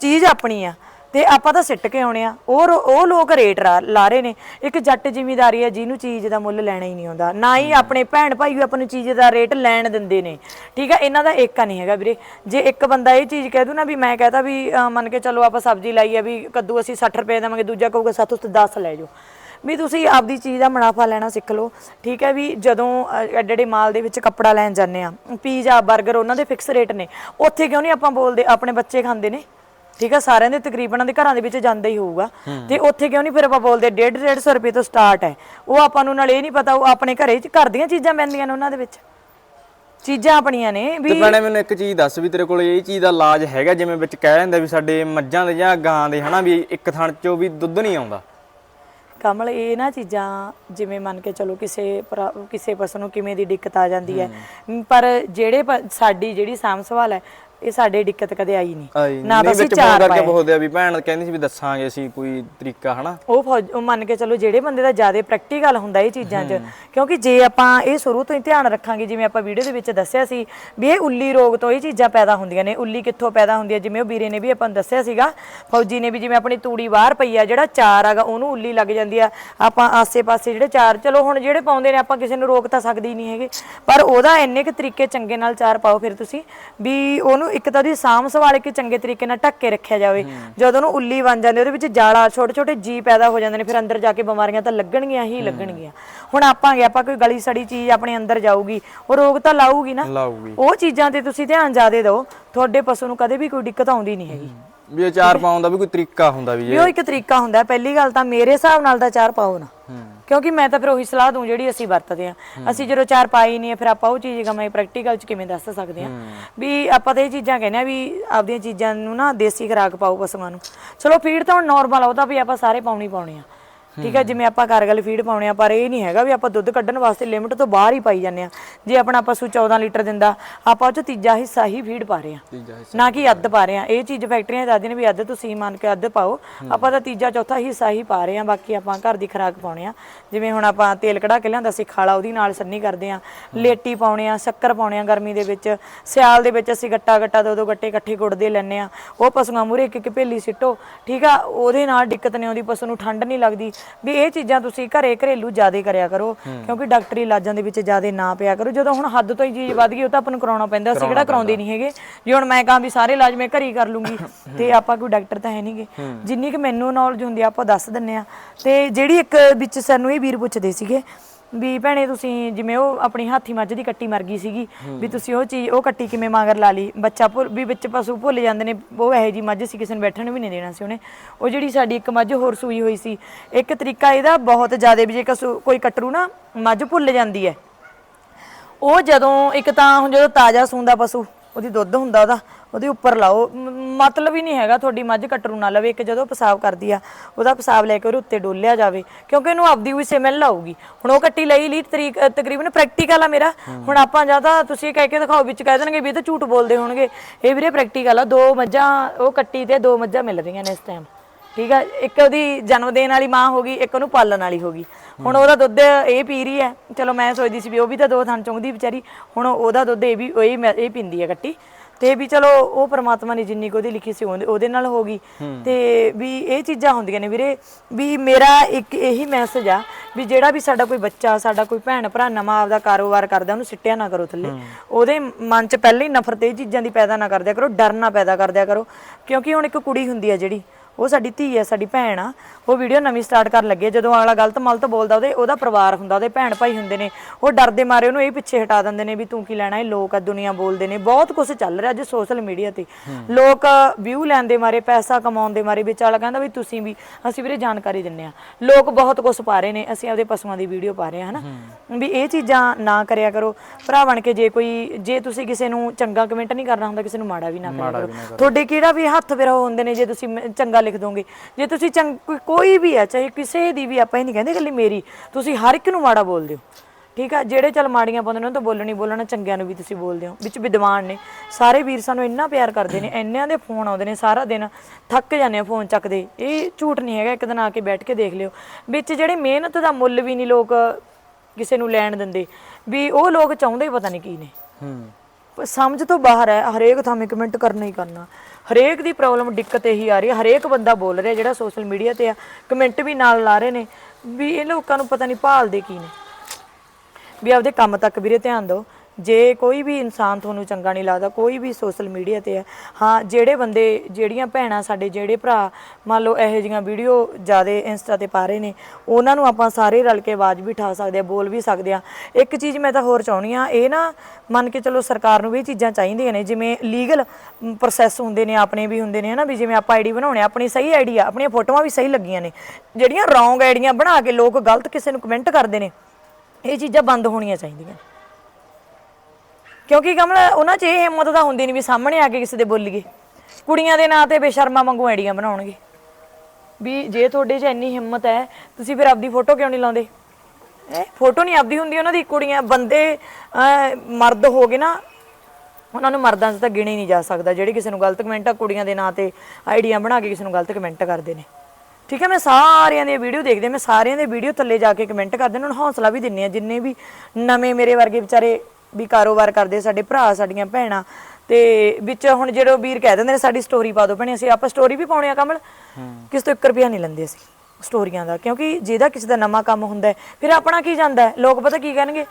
ਚੀਜ਼ ਆਪਣੀ ਆ। ਤੇ ਆਪਾਂ ਤਾਂ ਸਿੱਟ ਕੇ ਆਉਣੇ ਆ। ਉਹ ਰੋ- ਉਹ ਲੋਕ ਰੇਟ ਰਾ- ਲਾ ਰਹੇ ਨੇ। ਇੱਕ ਜੱਟ ਜ਼ਿਮੀਦਾਰੀ ਹੈ ਜਿਹਨੂੰ ਚੀਜ਼ ਦਾ ਮੁੱਲ ਲੈਣਾ ਹੀ ਨਹੀਂ ਆਉਂਦਾ। ਨਾ ਹੀ ਆਪਣੇ ਭੈਣ ਭਾਈ ਵੀ ਆਪਾਂ ਨੂੰ ਚੀਜ਼ ਦਾ ਰੇਟ ਲੈਣ ਦਿੰਦੇ ਨੇ। ਠੀਕ ਹੈ ਇਹਨਾਂ ਦਾ ਏਕਾ ਨਹੀਂ ਹੈਗਾ ਵੀਰੇ। ਜੇ ਇੱਕ ਬੰਦਾ ਇਹ ਚੀਜ਼ ਕਹਿ ਦੂ ਨਾ ਵੀ ਮੈਂ ਕਹਤਾ ਵੀ ਅਹ, ਮੰਨ ਕੇ ਚਲੋ ਆਪਾਂ ਸਬਜ਼ੀ ਲਾਈ ਆ ਵੀ ਕੱਦੂ ਅਸੀਂ 60 ਰੁਪਏ ਦੇਵਾਂਗੇ ਦੂਜਾ ਕਹੂਗਾ ਸਾਥੋਂ ਤੇ 10 ਲੈ ਜਾਓ। ਵੀ ਤੁਸੀਂ ਆਪਦੀ ਚੀਜ਼ ਦਾ ਮੁਨਾਫਾ ਲੈਣਾ ਸਿੱਖ ਲਓ। ਠੀਕ ਹੈ ਵੀ ਜਦੋਂ ਅਹ, ਐਡੇ ਐਡੇ ਮਾਲ ਦੇ ਵਿੱਚ ਕੱਪੜਾ ਲੈਣ ਜਾਂਦੇ ਆ। ਪੀਜ਼ਾ 버ਗਰ ਉਹਨਾਂ ਦੇ ਫਿਕਸ ਰੇਟ ਨੇ। ਉੱਥੇ ਕਿਉਂ ਨਹੀਂ ਆਪਾਂ ਬੋਲਦੇ ਆਪਣੇ ਬੱਚੇ ਖਾਂਦੇ ਨੇ? ਠੀਕ ਆ ਸਾਰਿਆਂ ਦੇ ਤਕਰੀਬਨ ਦੇ ਘਰਾਂ ਦੇ ਵਿੱਚ ਜਾਂਦਾ ਹੀ ਹੋਊਗਾ। ਤੇ ਉੱਥੇ ਕਿਉਂ ਨਹੀਂ ਫਿਰ ਆਪਾਂ ਬੋਲਦੇ 1.5 150 ਰੁਪਏ ਤੋਂ ਸਟਾਰਟ ਹੈ। ਉਹ ਆਪਾਂ ਨੂੰ ਨਾਲ ਇਹ ਨਹੀਂ ਪਤਾ ਉਹ ਆਪਣੇ ਘਰੇ ਘਰ ਦੀਆਂ ਚੀਜ਼ਾਂ ਪੈਂਦੀਆਂ ਨੇ ਉਹਨਾਂ ਦੇ ਵਿੱਚ। ਚੀਜ਼ਾਂ ਆਪਣੀਆਂ ਨੇ ਤੇ ਵੀ ਭੈਣੇ ਮੈਨੂੰ ਇੱਕ ਚੀਜ਼ ਦੱਸ ਵੀ ਤੇਰੇ ਕੋਲ ਇਹ ਚੀਜ਼ ਦਾ ਇਲਾਜ ਹੈਗਾ ਜਿਵੇਂ ਵਿੱਚ ਕਹਿ ਦਿੰਦੇ ਵੀ ਸਾਡੇ ਮੱਝਾਂ ਦੇ ਜਾਂ ਗਾਂ ਦੇ ਹਨਾ ਵੀ ਇੱਕ ਥਣ ਚੋਂ ਵੀ ਦੁੱਧ ਨਹੀਂ ਆਉਂਦਾ। ਕਮਲ ਇਹ ਨਾ ਚੀਜ਼ਾਂ ਜਿਵੇਂ ਮੰਨ ਕੇ ਚਲੋ ਕਿਸੇ ਕਿਸੇ ਪਸ਼ੂ ਨੂੰ ਕਿਵੇਂ ਦੀ ਦਿੱਕਤ ਆ ਜਾਂਦੀ ਹੈ। ਪਰ ਜਿਹੜੇ ਸਾਡੀ ਜਿਹੜੀ ਸਾਂਭ ਸੰਭਾਲ ਹੈ ਇਹ ਸਾਡੇ ਦਿੱਕਤ ਕਦੇ ਆਈ ਨਹੀਂ। ਨਾ ਤਾਂ ਅਸੀਂ ਚਾਰ ਕਰਕੇ ਬੋਲਦੇ ਆ ਵੀ ਭੈਣ ਕਹਿੰਦੀ ਸੀ ਵੀ ਦੱਸਾਂਗੇ ਅਸੀਂ ਕੋਈ ਤਰੀਕਾ ਹਨਾ? ਉਹ ਮੰਨ ਕੇ ਚਲੋ ਜਿਹੜੇ ਬੰਦੇ ਦਾ ਜ਼ਿਆਦਾ ਪ੍ਰੈਕਟੀਕਲ ਹੁੰਦਾ ਇਹ ਚੀਜ਼ਾਂ 'ਚ ਕਿਉਂਕਿ ਜੇ ਆਪਾਂ ਇਹ ਸ਼ੁਰੂ ਤੋਂ ਹੀ ਧਿਆਨ ਰੱਖਾਂਗੇ ਜਿਵੇਂ ਆਪਾਂ ਵੀਡੀਓ ਦੇ ਵਿੱਚ ਦੱਸਿਆ ਸੀ ਵੀ ਇਹ ਉੱਲੀ ਰੋਗ ਤੋਂ ਇਹ ਚੀਜ਼ਾਂ ਪੈਦਾ ਹੁੰਦੀਆਂ ਨੇ ਉੱਲੀ ਕਿੱਥੋਂ ਪੈਦਾ ਹੁੰਦੀ ਹੈ ਜਿਵੇਂ ਉਹ ਵੀਰੇ ਨੇ ਵੀ ਆਪਾਂ ਨੂੰ ਦੱਸਿਆ ਸੀਗਾ ਫੌਜੀ ਨੇ ਵੀ ਜਿਵੇਂ ਆਪਣੀ ਤੂੜੀ ਬਾਹਰ ਪਈ ਆ ਜਿਹੜਾ ਚਾਰ ਹੈਗਾ ਉਹਨੂੰ ਉੱਲੀ ਲੱਗ ਜਾਂਦੀ ਆ। ਆਪਾਂ ਆਸੇ-ਪਾਸੇ ਜਿਹੜੇ ਚਾਰ ਚਲੋ ਹੁਣ ਜਿਹੜੇ ਪਾਉਂਦੇ ਨੇ ਆਪਾਂ ਕਿਸੇ ਨੂੰ ਰੋਕ ਤਾਂ ਸਕਦੇ ਹੀ ਨਹੀਂ ਹੈਗੇ ਪਰ ਉਹਦਾ ਇੰਨੇ ਕੁ ਤਰੀਕੇ ਚੰਗੇ ਨਾਲ ਚਾਰ ਪਾਓ ਫਿਰ ਤੁਸੀਂ ਵੀ ਉਹਨੂੰ ਇੱਕ ਤਾਂ ਉਹਦੀ ਸਾਂਭ ਸੰਭਾਲ ਕੇ ਚੰਗੇ ਤਰੀਕੇ ਨਾਲ ਢੱਕ ਕੇ ਰੱਖਿਆ ਜਾਵੇ। ਜਦੋਂ ਉਹਨੂੰ ਉੱਲੀ ਬਣ ਜਾਂਦੀ ਉਹਦੇ ਵਿੱਚ ਜਾਲਾ ਛੋਟੇ ਛੋਟੇ ਜੀ ਪੈਦਾ ਹੋ ਜਾਂਦੇ ਨੇ ਫਿਰ ਅੰਦਰ ਜਾ ਕੇ ਬਿਮਾਰੀਆਂ ਤਾਂ ਲੱਗਣਗੀਆਂ ਹੀ ਲੱਗਣਗੀਆਂ। ਹੁਣ ਆਪਾਂਗੇ ਆਪਾਂ ਕੋਈ ਗਲੀ ਸੜੀ ਚੀਜ਼ ਆਪਣੇ ਅੰਦਰ ਜਾਊਗੀ ਉਹ ਰੋਗ ਤਾਂ ਲਾਊਗੀ ਨਾ। ਲਾਊਗੀ। ਉਹ ਚੀਜ਼ਾਂ ਤੇ ਤੁਸੀਂ ਧਿਆਨ ਜ਼ਿਆਦੇ ਦਿਓ ਤੁਹਾਡੇ ਪਸ਼ੂ ਨੂੰ ਕਦੇ ਵੀ ਕੋਈ ਦਿੱਕਤ ਆਉਂਦੀ ਨਹੀਂ ਹੈਗੀ। ਵੀ ਇਹ ਚਾਰ ਪਾਉਣ ਦਾ ਵੀ ਕੋਈ ਤਰੀਕਾ ਹੁੰਦਾ ਵੀ ਉਹ ਇੱਕ ਤਰੀਕਾ ਹੁੰਦਾ। ਪਹਿਲੀ ਗੱਲ ਤਾਂ ਮੇਰੇ ਹਿਸਾਬ ਨਾਲ ਤਾਂ ਚਾਰ ਪਾਓ ਨਾ। ਹੂੰ। ਕਿਉਂਕਿ ਮੈਂ ਤਾਂ ਫਿਰ ਉਹੀ ਸਲਾਹ ਦੂੰ ਜਿਹੜੀ ਅਸੀਂ ਵਰਤਦੇ ਆ ਅਸੀਂ ਜਦੋਂ ਚਾਰ ਪਾਈ ਨਹੀਂ ਹੈ, ਫਿਰ ਆਪਾਂ ਉਹ ਚੀਜ਼ ਗਮੇ ਪ੍ਰੈਕਟੀਕਲ ਚ ਕਿਵੇਂ ਦੱਸ ਸਕਦੇ ਆ ਵੀ ਆਪਾਂ ਤਾਂ ਇਹ ਚੀਜ਼ਾਂ ਕਹਿੰਦੇ ਆ ਵੀ ਆਪਦੀਆਂ ਚੀਜ਼ਾਂ ਨੂੰ ਨਾ ਦੇਸੀ ਖੁਰਾਕ ਪਾਓ ਪਸ਼ੂਆਂ ਨੂੰ। ਚਲੋ ਫੀਡ ਤਾਂ ਹੁਣ ਨਾਰਮਲ ਆ ਉਹ ਤਾਂ ਵੀ ਆਪਾਂ ਸਾਰੇ ਪਾਉਣੀ ਪਾਉਣੀ ਆ। ਠੀਕ ਹੈ ਜਿਵੇਂ ਆਪਾਂ ਕਾਰਗਲ ਫੀਡ ਪਾਉਣੇ ਆ ਪਰ ਇਹ ਨਹੀਂ ਹੈਗਾ ਵੀ ਆਪਾਂ ਦੁੱਧ ਕੱਢਣ ਵਾਸਤੇ ਲਿਮਟ ਤੋਂ ਬਾਹਰ ਹੀ ਪਾਈ ਜਾਂਦੇ ਆ। ਜੇ ਆਪਣਾ ਪਸ਼ੂ 14 ਲੀਟਰ ਦਿੰਦਾ ਆਪਾਂ ਉਹ ਚ ਤੀਜਾ ਹਿੱਸਾ ਹੀ ਫੀਡ ਪਾ ਰਹੇ ਆ। ਤੀਜਾ ਨਾ ਕਿ ਅੱਧ ਪਾ ਰਹੇ ਆ। ਇਹ ਚੀਜ਼ ਫੈਕਟਰੀਆਂ ਦੱਸਦੀਆਂ ਨੇ ਵੀ ਅੱਧ ਤੁਸੀਂ ਮੰਨ ਕੇ ਅੱਧ ਪਾਓ। ਆਪਾਂ ਤਾਂ ਤੀਜਾ ਚੌਥਾ ਹਿੱਸਾ ਹੀ ਪਾ ਰਹੇ ਆ ਬਾਕੀ ਆਪਾਂ ਘਰ ਦੀ ਖੁਰਾਕ ਪਾਉਣੇ ਆ। ਜਿਵੇਂ ਹੁਣ ਆਪਾਂ ਤੇਲ ਕਢਾ ਕੇ ਲਿਆਂਦਾ ਸੀ ਖਾਲਾ ਉਹਦੀ ਨਾਲ ਸੰਨੀ ਕਰਦੇ ਆ। ਲੇਟੀ ਪਾਉਣੇ ਆ ਸ਼ੱਕਰ ਪਾਉਣੇ ਆ ਗਰਮੀ ਦੇ ਵਿੱਚ। ਸਿਆਲ ਦੇ ਵਿੱਚ ਅਸੀਂ ਗੱਟਾ ਗੱਟਾ ਦੋ ਦੋ ਗੱਟੇ ਇਕੱਠੇ ਗੁੜਦੇ ਲੈਣੇ ਆ। ਉਹ ਪਸ਼ੂਆਂ ਮੂਰੇ ਇੱਕ ਇੱਕ ਭੇਲੀ ਸਿੱਟੋ। ਠੀਕ ਆ ਉਹਦੇ ਨਾਲ ਦਿੱਕਤ ਨਹੀਂ ਆਉਂਦੀ ਪਸ਼ੂ ਨੂੰ ਠੰਡ ਨਹੀਂ ਲੱਗਦੀ। ਵੀ ਇਹ ਚੀਜ਼ਾਂ ਤੁਸੀਂ ਘਰੇ ਘਰੇਲੂ ਜ਼ਿਆਦਾ ਕਰਿਆ ਕਰੋ ਕਿਉਂਕਿ ਡਾਕਟਰੀ ਇਲਾਜਾਂ ਦੇ ਵਿੱਚ ਜ਼ਿਆਦਾ ਨਾ ਪਿਆ ਕਰੋ। ਜਦੋਂ ਹੁਣ ਹੱਦ ਤੋਂ ਹੀ ਚੀਜ਼ ਵੱਧ ਗਈ ਉਹ ਤਾਂ ਆਪਾਂ ਨੂੰ ਕਰਾਉਣਾ ਪੈਂਦਾ ਅਸੀਂ ਕਿਹੜਾ ਕਰਾਉਂਦੇ ਨਹੀਂ ਹੈਗੇ। ਜੇ ਹੁਣ ਮੈਂ ਕਹਾਂ ਵੀ ਸਾਰੇ ਇਲਾਜ ਮੈਂ ਘਰੇ ਹੀ ਕਰ ਲੂੰਗੀ ਤੇ ਆਪਾਂ ਕੋਈ ਡਾਕਟਰ ਤਾਂ ਹੈ ਨਹੀਂਗੇ। ਜਿੰਨੀ ਕਿ ਮੈਨੂੰ ਨੌਲੇਜ ਹੁੰਦੀ ਆ ਆਪਾਂ ਦੱਸ ਦਿੰਨੇ ਆ। ਤੇ ਜਿਹੜੀ ਇੱਕ ਵਿੱਚ ਸਾਨੂੰ ਇਹ ਵੀਰ ਪੁੱਛਦੇ ਸੀਗੇ ਵੀ ਭੈਣੇ ਤੁਸੀਂ ਜਿਵੇਂ ਉਹ ਆਪਣੀ ਹਾਥੀ ਮੱਝ ਦੀ ਕੱਟੀ ਮਰ ਗਈ ਸੀਗੀ ਵੀ ਤੁਸੀਂ ਉਹ ਚੀਜ਼ ਉਹ ਕੱਟੀ ਕਿਵੇਂ ਮਾਂਗਰ ਲਾ ਲਈ? ਬੱਚਾ ਭੁੱਲ ਵੀ ਵਿੱਚ ਪਸ਼ੂ ਭੁੱਲ ਜਾਂਦੇ ਨੇ ਉਹ ਇਹੋ ਜੀ ਮੱਝ ਸੀ ਕਿਸੇ ਨੂੰ ਬੈਠਣ ਨੂੰ ਵੀ ਨਹੀਂ ਦੇਣਾ ਸੀ ਉਹਨੇ। ਉਹ ਜਿਹੜੀ ਸਾਡੀ ਇੱਕ ਮੱਝ ਹੋਰ ਸੂਈ ਹੋਈ ਸੀ ਇੱਕ ਤਰੀਕਾ ਇਹਦਾ ਬਹੁਤ ਜ਼ਿਆਦਾ ਵੀ ਜੇ ਕੋਈ ਕਟਰੂ ਨਾ ਮੱਝ ਭੁੱਲ ਜਾਂਦੀ ਹੈ। ਉਹ ਜਦੋਂ ਇੱਕ ਤਾਂ ਹੁਣ ਜਦੋਂ ਤਾਜ਼ਾ ਸੂੰਦਾ ਪਸ਼ੂ ਉਹਦੀ ਦੁੱਧ ਹੁੰਦਾ ਉਹਦਾ ਉਹਦੇ ਉੱਪਰ ਲਾਓ। ਮ- ਮਤਲਬ ਹੀ ਨਹੀਂ ਹੈਗਾ ਤੁਹਾਡੀ ਮੱਝ ਕਟਰੂ ਨਾ ਲਵੇ ਇੱਕ ਜਦੋਂ ਪਿਸ਼ਾਬ ਕਰਦੀ ਆ ਉਹਦਾ ਪਿਸ਼ਾਬ ਲੈ ਕੇ ਉਹਦੇ ਉੱਤੇ ਡੋਲਿਆ ਜਾਵੇ ਕਿਉਂਕਿ ਉਹਨੂੰ ਆਪਦੀ ਵੀ ਸਮੈਲ ਆਊਗੀ ਹੁਣ ਉਹ ਕੱਟੀ ਲਈ ਲਈ ਤਰੀਕ ਅ, ਤਕਰੀਬਨ ਪ੍ਰੈਕਟੀਕਲ ਆ ਮੇਰਾ। ਹੁਣ ਆਪਾਂ ਜ਼ਿਆਦਾ ਤੁਸੀਂ ਕਹਿ ਕੇ ਦਿਖਾਓ ਵਿੱਚ ਕਹਿ ਦੇਣਗੇ ਵੀ ਇਹ ਤਾਂ ਝੂਠ ਬੋਲਦੇ ਹੋਣਗੇ। ਇਹ ਵੀਰੇ ਪ੍ਰੈਕਟੀਕਲ ਆ ਦੋ ਮੱਝਾਂ ਉਹ ਕੱਟੀ ਤੇ ਦੋ ਮੱਝਾਂ ਮਿਲ ਰਹੀਆਂ ਨੇ ਇਸ ਟਾਈਮ ਠੀਕ ਆ ਇੱਕ ਉਹਦੀ ਜਨਮ ਦੇਣ ਵਾਲੀ ਮਾਂ ਹੋ ਗਈ ਇੱਕ ਉਹਨੂੰ ਪਾਲਣ ਵਾਲੀ ਹੋ ਗਈ। ਹੁਣ ਉਹਦਾ ਦੁੱਧ ਇਹ ਪੀ ਰਹੀ ਹੈ ਚਲੋ ਮੈਂ ਸੋਚਦੀ ਸੀ ਵੀ ਉਹ ਵੀ ਤਾਂ ਦੋ ਥਣ ਚੁੰਗਦੀ ਵਿਚਾਰੀ ਹੁਣ ਉਹਦਾ ਦੁੱਧ ਇਹ ਵੀ ਉਹ ਹੀ ਮੈਂ- ਇਹ ਪਿੰਦੀ ਹੈ ਕੱਟੀ ਤੇ ਵੀ ਚਲੋ ਉਹ ਪ੍ਰਮਾਤਮਾ ਨੇ ਜਿੰਨੀ ਕੁ ਉਹਦੀ ਲਿਖੀ ਸੀ ਉਹਦੇ ਉਹਦੇ ਨਾਲ ਹੋ ਗਈ। ਤੇ ਵੀ ਇਹ ਚੀਜ਼ਾਂ ਹੁੰਦੀਆਂ ਨੇ ਵੀਰੇ ਵੀ ਮੇਰਾ ਇੱਕ ਇਹੀ ਮੈਸੇਜ ਆ ਵੀ ਜਿਹੜਾ ਵੀ ਸਾਡਾ ਕੋਈ ਬੱਚਾ ਸਾਡਾ ਕੋਈ ਭੈਣ ਭਰਾ ਨਵਾਂ ਆਪਦਾ ਕਾਰੋਬਾਰ ਕਰਦਾ ਉਹਨੂੰ ਸਿੱਟਿਆ ਨਾ ਕਰੋ ਥੱਲੇ। ਉਹਦੇ ਮਨ 'ਚ ਪਹਿਲਾਂ ਹੀ ਨਫ਼ਰਤ ਇਹ ਚੀਜ਼ਾਂ ਦੀ ਪੈਦਾ ਨਾ ਕਰਦਿਆ ਕਰੋ ਡਰ ਨਾ ਪੈਦਾ ਕਰਦਿਆ ਕਰੋ। ਕਿਉਂਕਿ ਹੁਣ ਇੱਕ ਕੁੜੀ ਹੁੰਦੀ ਆ ਜਿਹੜੀ ਉਹ ਸਾਡੀ ਧੀ ਹੈ ਸਾਡੀ ਭੈਣ ਆ ਉਹ ਵੀਡੀਓ ਨਵੀਂ ਸਟਾਰਟ ਕਰਨ ਲੱਗੇ ਜਦੋਂ ਅਗਲਾ ਗਲਤ ਮਲਤ ਬੋਲਦਾ ਉਹਦੇ ਉਹਦਾ ਪਰਿਵਾਰ ਹੁੰਦਾ ਉਹਦੇ ਭੈਣ ਭਾਈ ਹੁੰਦੇ ਨੇ। ਉਹ ਡਰਦੇ ਮਾਰੇ ਉਹਨੂੰ ਇਹ ਪਿੱਛੇ ਹਟਾ ਦਿੰਦੇ ਨੇ ਵੀ ਤੂੰ ਕੀ ਲੈਣਾ ਇਹ ਲੋਕ ਆ ਦੁਨੀਆ ਬੋਲਦੇ ਨੇ। ਬਹੁਤ ਕੁਝ ਚੱਲ ਰਿਹਾ ਅੱਜ ਸੋਸ਼ਲ ਮੀਡੀਆ ਤੇ। ਲੋਕ ਵਿਊ ਲੈਣ ਦੇ ਮਾਰੇ ਪੈਸਾ ਕਮਾਉਣ ਦੇ ਮਾਰੇ। ਵਿੱਚ ਵਾਲਾ ਕਹਿੰਦਾ ਵੀ ਤੁਸੀਂ ਵੀ ਅਸੀਂ ਵੀਰੇ ਜਾਣਕਾਰੀ ਦਿੰਨੇ ਆ। ਲੋਕ ਬਹੁਤ ਕੁਝ ਪਾ ਰਹੇ ਨੇ ਅਸੀਂ ਆਪਦੇ ਪਸ਼ੂਆਂ ਦੀ ਵੀਡੀਓ ਪਾ ਰਹੇ ਹਾਂ ਹਨਾ? ਵੀ ਇਹ ਚੀਜ਼ਾਂ ਨਾ ਕਰਿਆ ਕਰੋ। ਭਰਾ ਬਣ ਕੇ ਜੇ ਕੋਈ ਜੇ ਤੁਸੀਂ ਕਿਸੇ ਨੂੰ ਚੰਗਾ ਕਮੈਂਟ ਨਹੀਂ ਕਰਨਾ ਹੁੰਦਾ ਕਿਸੇ ਨੂੰ ਮਾੜਾ ਵੀ ਨਾ ਕਰਿਆ ਕਰੋ। ਤੁਹਾਡੇ ਕਿਹੜਾ ਵੀ ਹੱਥ ਫਿਰ ਉਹ ਹੁੰਦੇ ਨੇ ਜੇ ਤੁਸੀਂ ਚੰਗਾ ਲਿਖ ਦੋਗੇ। ਜੇ ਤੁਸੀਂ ਚੰਗ ਕੋਈ- ਵੀ ਆ ਚਾਹੇ ਕਿਸੇ ਦੀ ਵੀ ਆਪਾਂ ਇਹ ਨਹੀਂ ਕਹਿੰਦੇ ਇਕੱਲੀ ਮੇਰੀ ਤੁਸੀਂ ਹਰ ਇੱਕ ਨੂੰ ਮਾੜਾ ਬੋਲਦੇ ਹੋ। ਠੀਕ ਆ? ਜਿਹੜੇ ਚੱਲ ਮਾੜੀਆਂ ਪਾਉਂਦੇ ਨੇ ਉਹ ਤਾਂ ਬੋਲਣੀ ਬੋਲਣਾ ਚੰਗਿਆਂ ਨੂੰ ਵੀ ਤੁਸੀਂ ਬੋਲਦੇ ਹੋ। ਵਿੱਚ ਵਿਦਵਾਨ ਨੇ। ਸਾਰੇ ਵੀਰ ਸਾਨੂੰ ਇੰਨਾ ਪਿਆਰ ਕਰਦੇ ਨੇ ਇੰਨਿਆਂ ਦੇ ਫੋਨ ਆਉਂਦੇ ਨੇ ਸਾਰਾ ਦਿਨ। ਥੱਕ ਜਾਂਦੇ ਆ ਫੋਨ ਚੱਕਦੇ। ਇਹ ਝੂਠ ਨਹੀਂ ਹੈਗਾ ਇੱਕ ਦਿਨ ਆ ਕੇ ਬੈਠ ਕੇ ਦੇਖ ਲਿਓ। ਵਿੱਚ ਜਿਹੜੇ ਮਿਹਨਤ ਦਾ ਮੁੱਲ ਵੀ ਨਹੀਂ ਲੋਕ ਕਿਸੇ ਨੂੰ ਲੈਣ ਦਿੰਦੇ। ਵੀ ਉਹ ਲੋਕ ਚਾਹੁੰਦੇ ਹੀ ਪਤਾ ਨਹੀਂ ਕੀ ਨੇ। ਹੂੰ। ਸਮਝ ਤੋਂ ਬਾਹਰ ਹੈ ਹਰੇਕ ਥਾਂ ਕਮੈਂਟ ਕਰਨਾ ਹੀ ਕਰਨਾ। ਹਰੇਕ ਦੀ ਪ੍ਰੋਬਲਮ ਦਿੱਕਤ ਇਹੀ ਆ ਰਹੀ ਹੈ। ਹਰੇਕ ਬੰਦਾ ਬੋਲ ਰਿਹਾ ਜਿਹੜਾ ਸੋਸ਼ਲ ਮੀਡੀਆ ਤੇ ਆ, ਕਮੈਂਟ ਵੀ ਨਾਲ ਲਾ ਰਹੇ ਨੇ ਵੀ ਇਹ ਲੋਕਾਂ ਨੂੰ ਪਤਾ ਨਹੀਂ ਭਾਲਦੇ ਕੀ ਨੇ। ਵੀ ਆਪਦੇ ਕੰਮ ਤੱਕ ਵੀਰੇ ਧਿਆਨ ਦਿਓ। ਜੇ ਕੋਈ ਵੀ ਇਨਸਾਨ ਤੁਹਾਨੂੰ ਚੰਗਾ ਨਹੀਂ ਲੱਗਦਾ ਕੋਈ ਵੀ ਸੋਸ਼ਲ ਮੀਡੀਆ ਤੇ ਹੈ ਹਾਂ ਜਿਹੜੇ ਬੰਦੇ ਜਿਹੜੀਆਂ ਭੈਣਾਂ ਸਾਡੇ ਜਿਹੜੇ ਭਰਾ ਮੰਨ ਲਓ ਇਹੋ ਜਿਹੀਆਂ ਵੀਡੀਓ ਜਿਆਦੇ ਇੰਸਟਾ ਤੇ ਪਾ ਰਹੇ ਨੇ ਉਹਨਾਂ ਨੂੰ ਆਪਾਂ ਸਾਰੇ ਰਲ ਕੇ ਆਵਾਜ਼ ਵੀ ਉਠਾ ਸਕਦੇ ਆ ਬੋਲ ਵੀ ਸਕਦੇ ਆ ਇੱਕ ਚੀਜ਼ ਮੈਂ ਤਾਂ ਹੋਰ ਚਾਹੁੰਦੀ ਆ ਇਹ ਨਾ ਮੰਨ ਕੇ ਚਲੋ ਸਰਕਾਰ ਨੂੰ ਵੀ ਇਹ ਚੀਜ਼ਾਂ ਚਾਹੀਦੀਆਂ ਨੇ ਜਿਵੇਂ ਲੀਗਲ ਪ੍ਰੋਸੈਸ ਹੁੰਦੇ ਨੇ ਆਪਣੇ ਵੀ ਹੁੰਦੇ ਨੇ ਹਨਾ ਵੀ ਜਿਵੇਂ ਆਪਾਂ ਆਈਡੀ ਬਣਾਉਣੇ ਆ, ਆਪਣੀ ਸਹੀ ਆਈਡੀ ਆ ਆਪਣੀਆਂ ਫੋਟੋਆਂ ਵੀ ਸਹੀ ਲੱਗੀਆਂ ਨੇ। ਜਿਹੜੀਆਂ ਰੋਂਗ ਆਈਡੀਆਂ ਬਣਾ ਕੇ ਲੋਕ ਗਲਤ ਕਿਸੇ ਨੂੰ ਕਮੈਂਟ ਕਰਦੇ ਨੇ ਇਹ ਚੀਜ਼ਾਂ ਬੰਦ ਹੋਣੀਆਂ ਚਾਹੀਦੀਆਂ। ਕਿਉਂਕਿ ਕਮਲ, ਉਹਨਾਂ 'ਚ ਇਹ ਹਿੰਮਤ ਤਾਂ ਹੁੰਦੀ ਨਹੀਂ ਵੀ ਸਾਹਮਣੇ ਆ ਕੇ ਕਿਸੇ ਦੇ ਬੋਲੀਏ। ਕੁੜੀਆਂ ਦੇ ਨਾਂ ਤੇ ਬੇਸ਼ਰਮਾ ਵਾਂਗੂ ਆਈਡੀਆਂ ਬਣਾਉਣਗੇ। ਵੀ ਜੇ ਤੁਹਾਡੇ 'ਚ ਇੰਨੀ ਹਿੰਮਤ ਹੈ, ਤੁਸੀਂ ਫਿਰ ਆਪਦੀ ਫੋਟੋ ਕਿਉਂ ਨਹੀਂ ਲਾਉਂਦੇ? ਹੈ? ਫੋਟੋ ਨਹੀਂ ਆਪਦੀ ਹੁੰਦੀ, ਉਹਨਾਂ ਦੀ ਕੁੜੀਆਂ ਬੰਦੇ ਮਰਦ ਹੋ ਗਏ ਨਾ, ਉਹਨਾਂ ਨੂੰ ਮਰਦਾਂ 'ਚ ਤਾਂ ਗਿਣੇ ਨਹੀਂ ਜਾ ਸਕਦਾ। ਜਿਹੜੇ ਕਿਸੇ ਨੂੰ ਗਲਤ ਕਮੈਂਟ ਆ, ਕੁੜੀਆਂ ਦੇ ਨਾਂ ਤੇ ਆਈਡੀਆਂ ਬਣਾ ਕੇ ਕਿਸੇ ਨੂੰ ਗਲਤ ਕਮੈਂਟ ਕਰਦੇ ਨੇ। ਠੀਕ ਹੈ, ਮੈਂ ਸਾਰਿਆਂ ਦੀਆਂ ਵੀਡੀਓ ਦੇਖਦੇ, ਮੈਂ ਸਾਰਿਆਂ ਦੇ ਵੀਡੀਓ ਥੱਲੇ ਜਾ ਕੇ ਕਮੈਂਟ ਕਰਦੇ ਉਹਨਾਂ ਨੂੰ ਹੌਸਲਾ ਵੀ ਦਿੰਨੀ ਆ ਜਿੰਨੇ ਵੀ ਨਵੇਂ ਮੇਰੇ ਵਰਗੇ ਵਿਚਾਰੇ ਵੀ ਕਾਰੋਬਾਰ ਕਰਦੇ ਸਾਡੇ ਭਰਾ ਸਾਡੀਆਂ ਭੈਣਾਂ। ਤੇ ਵਿੱਚ ਹੁਣ ਜਿਹੜੇ ਵੀਰ ਕਹਿ ਦਿੰਦੇ ਨੇ ਸਾਡੀ ਸਟੋਰੀ ਪਾ ਦਿਓ ਭੈਣੇ ਅਸੀਂ। ਆਪਾਂ ਸਟੋਰੀ ਵੀ ਪਾਉਣੇ ਆ ਕਮਲ? ਕਿਸ ਤੋਂ 1 ਰੁਪਿਆ ਨਹੀਂ ਲੈਂਦੇ ਅਸੀਂ ਸਟੋਰੀਆਂ ਦਾ ਕਿਉਂਕਿ ਜਿਹਦਾ ਕਿਸੇ ਦਾ ਨਵਾਂ ਕੰਮ ਹੁੰਦਾ ਫਿਰ ਆਪਣਾ ਕੀ ਜਾਂਦਾ ਲੋਕ ਪਤਾ ਕੀ ਕਹਿਣਗੇ?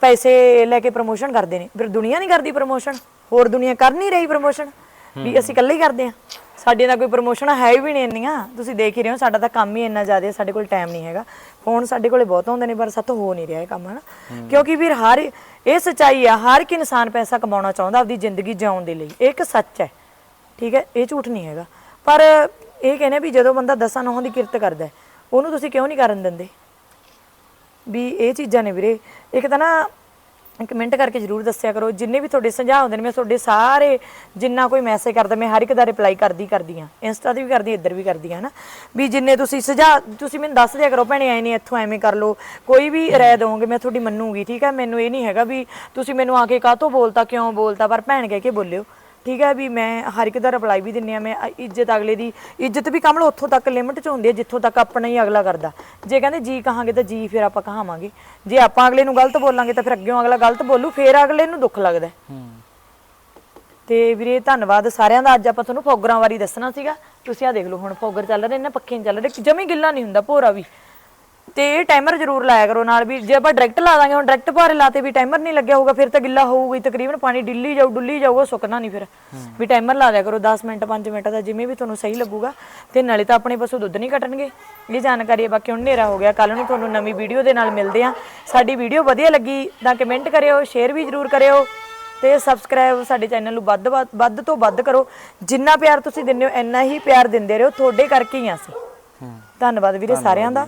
ਪੈਸੇ ਲੈ ਕੇ ਪ੍ਰਮੋਸ਼ਨ ਕਰਦੇ ਨੇ ਫਿਰ ਦੁਨੀਆ ਨਹੀਂ ਕਰਦੀ ਪ੍ਰਮੋਸ਼ਨ ਹੋਰ ਦੁਨੀਆ ਕਰ ਨਹੀਂ ਰਹੀ ਪ੍ਰਮੋਸ਼ਨ ਵੀ ਅਸੀਂ ਇਕੱਲੇ ਹੀ ਕਰਦੇ ਆ ਸਾਡੇ ਦਾ ਕੋਈ ਪ੍ਰਮੋਸ਼ਨ ਹੈ ਵੀ ਨਹੀਂ ਇੰਨੀਆਂ। ਤੁਸੀਂ ਦੇਖ ਹੀ ਰਹੇ ਹੋ ਸਾਡਾ ਤਾਂ ਕੰਮ ਹੀ ਇੰਨਾ ਜ਼ਿਆਦਾ ਹੈ, ਸਾਡੇ ਕੋਲ ਟਾਈਮ ਨਹੀਂ ਹੈਗਾ। ਫੋਨ ਸਾਡੇ ਕੋਲੇ ਬਹੁਤ ਹੁੰਦੇ ਨੇ ਪਰ ਸਾਥੋਂ ਹੋ ਨਹੀਂ ਰਿਹਾ ਇਹ ਕੰਮ ਹਨਾ? ਕਿਉਂਕਿ ਵੀਰ ਹਰ ਇਹ ਸੱਚਾਈ ਆ ਹਰ ਇੱਕ ਇਨਸਾਨ ਪੈਸਾ ਕਮਾਉਣਾ ਚਾਹੁੰਦਾ ਆਪਦੀ ਜ਼ਿੰਦਗੀ ਜਿਉਣ ਦੇ ਲਈ। ਇਹ ਇੱਕ ਸੱਚ ਹੈ ਠੀਕ ਹੈ? ਇਹ ਝੂਠ ਨਹੀਂ ਹੈਗਾ। ਪਰ ਇਹ ਕਹਿੰਦੇ ਵੀ ਜਦੋਂ ਬੰਦਾ ਦਸਾਂ ਨੌਹਾਂ ਦੀ ਕਿਰਤ ਕਰਦਾ ਉਹਨੂੰ ਤੁਸੀਂ ਕਿਉਂ ਨਹੀਂ ਕਰਨ ਦਿੰਦੇ? ਵੀ ਇਹ ਚੀਜ਼ਾਂ ਨੇ ਵੀਰੇ। ਇੱਕ ਤਾਂ ਨਾ ਕਮੈਂਟ ਕਰਕੇ ਜਰੂਰ ਦੱਸਿਆ ਕਰੋ ਜਿੰਨੇ ਵੀ ਤੁਹਾਡੇ ਸੁਝਾਅ ਹੁੰਦੇ ਨੇ ਮੈਂ ਤੁਹਾਡੇ ਸਾਰੇ ਜਿੰਨਾ ਕੋਈ ਮੈਸੇਜ ਕਰਦਾ ਮੈਂ ਹਰ ਇੱਕ ਦਾ ਰਿਪਲਾਈ ਕਰਦੀ ਕਰਦੀ ਆ ਇੰਸਟਾ ਤੇ ਵੀ ਕਰਦੀ ਇੱਧਰ ਵੀ ਕਰਦੀ ਆ ਹਨਾ? ਵੀ ਜਿੰਨੇ ਤੁਸੀਂ ਸੁਝਾਅ ਤੁਸੀਂ ਮੈਨੂੰ ਦੱਸ ਦਿਆ ਕਰੋ ਭੈਣੇ ਐ ਨਹੀਂ ਇੱਥੋਂ ਐਵੇਂ ਕਰ ਲਓ। ਕੋਈ ਵੀ ਰਾਏ ਦੋਗੇ ਮੈਂ ਤੁਹਾਡੀ ਮੰਨੂਗੀ ਠੀਕ ਹੈ? ਮੈਨੂੰ ਇਹ ਨਹੀਂ ਹੈਗਾ ਵੀ ਤੁਸੀਂ ਮੈਨੂੰ ਆ ਕੇ ਕਾਹਤੋਂ ਬੋਲਤਾ ਕਿਉਂ ਬੋਲਤਾ ਪਰ ਭੈਣ ਕਹਿ ਕੇ ਬੋਲਿਓ। ਠੀਕ ਹੈ ਵੀ ਮੈਂ ਹਰ ਇੱਕ ਦਾ ਰਿਪਲਾਈ ਵੀ ਦਿੰਨੀ ਆ ਮੈਂ ਅ- ਇੱਜ਼ਤ ਅਗਲੇ ਦੀ ਇੱਜ਼ਤ ਵੀ ਕਮਲ ਉੱਥੋਂ ਤੱਕ ਲਿਮਟ ਚ ਹੁੰਦੀ ਹੈ ਜਿੱਥੋਂ ਤੱਕ ਆਪਣਾ ਹੀ ਅਗਲਾ ਕਰਦਾ। ਜੇ ਕਹਿੰਦੇ ਜੀ ਕਹਾਂਗੇ ਤਾਂ ਜੀ ਫਿਰ ਆਪਾਂ ਕਹਾਵਾਂਗੇ। ਜੇ ਆਪਾਂ ਅਗਲੇ ਨੂੰ ਗਲਤ ਬੋਲਾਂਗੇ ਤਾਂ ਫਿਰ ਅੱਗਿਓਂ ਅਗਲਾ ਗਲਤ ਬੋਲੂ ਫਿਰ ਅਗਲੇ ਨੂੰ ਦੁੱਖ ਲੱਗਦਾ ਹੈ। ਹੂੰ। ਤੇ ਵੀਰੇ ਧੰਨਵਾਦ ਸਾਰਿਆਂ ਦਾ। ਅੱਜ ਆਪਾਂ ਤੁਹਾਨੂੰ ਫੋਗਰਾਂ ਬਾਰੇ ਦੱਸਣਾ ਸੀਗਾ। ਤੁਸੀਂ ਆ ਦੇਖ ਲਓ ਹੁਣ ਫੋਗਰ ਚੱਲ ਰਹੇ ਨੇ ਪੱਖੇ ਨਹੀਂ ਚੱਲ ਰਹੇ ਜਮੀ ਗਿੱਲਾ ਨਹੀਂ ਹੁੰਦਾ ਭੋਰਾ ਵੀ। ਤੇ ਇਹ ਟਾਈਮਰ ਜ਼ਰੂਰ ਲਾਇਆ ਕਰੋ ਨਾਲ ਵੀ ਜੇ ਆਪਾਂ ਡਾਇਰੈਕਟ ਲਾ ਦਾਂਗੇ ਹੁਣ ਡਾਇਰੈਕਟ ਭਾਰੇ ਲਾਤੇ ਵੀ ਟਾਈਮਰ ਨਹੀਂ ਲੱਗਿਆ ਹੋਊਗਾ ਫਿਰ ਤਾਂ ਗਿੱਲਾ ਹੋਊਗਾ ਹੀ ਤਕਰੀਬਨ ਪਾਣੀ ਡਿੱਲੀ ਜਾਊ ਡੁੱਲੀ ਜਾਊਗਾ ਸੁੱਕਣਾ ਨਹੀਂ ਫਿਰ। ਵੀ ਟਾਈਮਰ ਲਾ ਦਿਆ ਕਰੋ 10 ਮਿੰਟ 5 ਮਿੰਟ ਦਾ ਜਿਵੇਂ ਵੀ ਤੁਹਾਨੂੰ ਸਹੀ ਲੱਗੂਗਾ। ਤੇ ਨਾਲੇ ਤਾਂ ਆਪਣੇ ਪਸ਼ੂ ਦੁੱਧ ਨਹੀਂ ਕੱਟਣਗੇ। ਇਹ ਜਾਣਕਾਰੀ ਹੈ ਬਾਕੀ ਹੁਣ ਹਨੇਰਾ ਹੋ ਗਿਆ। ਕੱਲ ਨੂੰ ਤੁਹਾਨੂੰ ਨਵੀਂ ਵੀਡੀਓ ਦੇ ਨਾਲ ਮਿਲਦੇ ਆ ਸਾਡੀ ਵੀਡੀਓ ਵਧੀਆ ਲੱਗੀ ਤਾਂ ਕਮੈਂਟ ਕਰਿਓ ਸ਼ੇਅਰ ਵੀ ਜ਼ਰੂਰ ਕਰਿਓ। ਤੇ ਸਬਸਕ੍ਰਾਈਬ ਸਾਡੇ ਚੈਨਲ ਨੂੰ ਵੱਧ ਵੱਧ- ਤੋਂ ਵੱਧ ਕਰੋ। ਜਿੰਨਾ ਪਿਆਰ ਤੁਸੀਂ ਦਿੰਦੇ ਹੋ ਇੰਨਾ ਹੀ ਪਿਆਰ ਦਿੰਦੇ ਰਹੋ। ਤੁਹਾਡੇ ਕਰਕੇ ਹੀ ਆ ਅਸੀਂ। ਧੰਨਵਾਦ ਵੀਰੇ ਸਾਰਿਆਂ ਦਾ।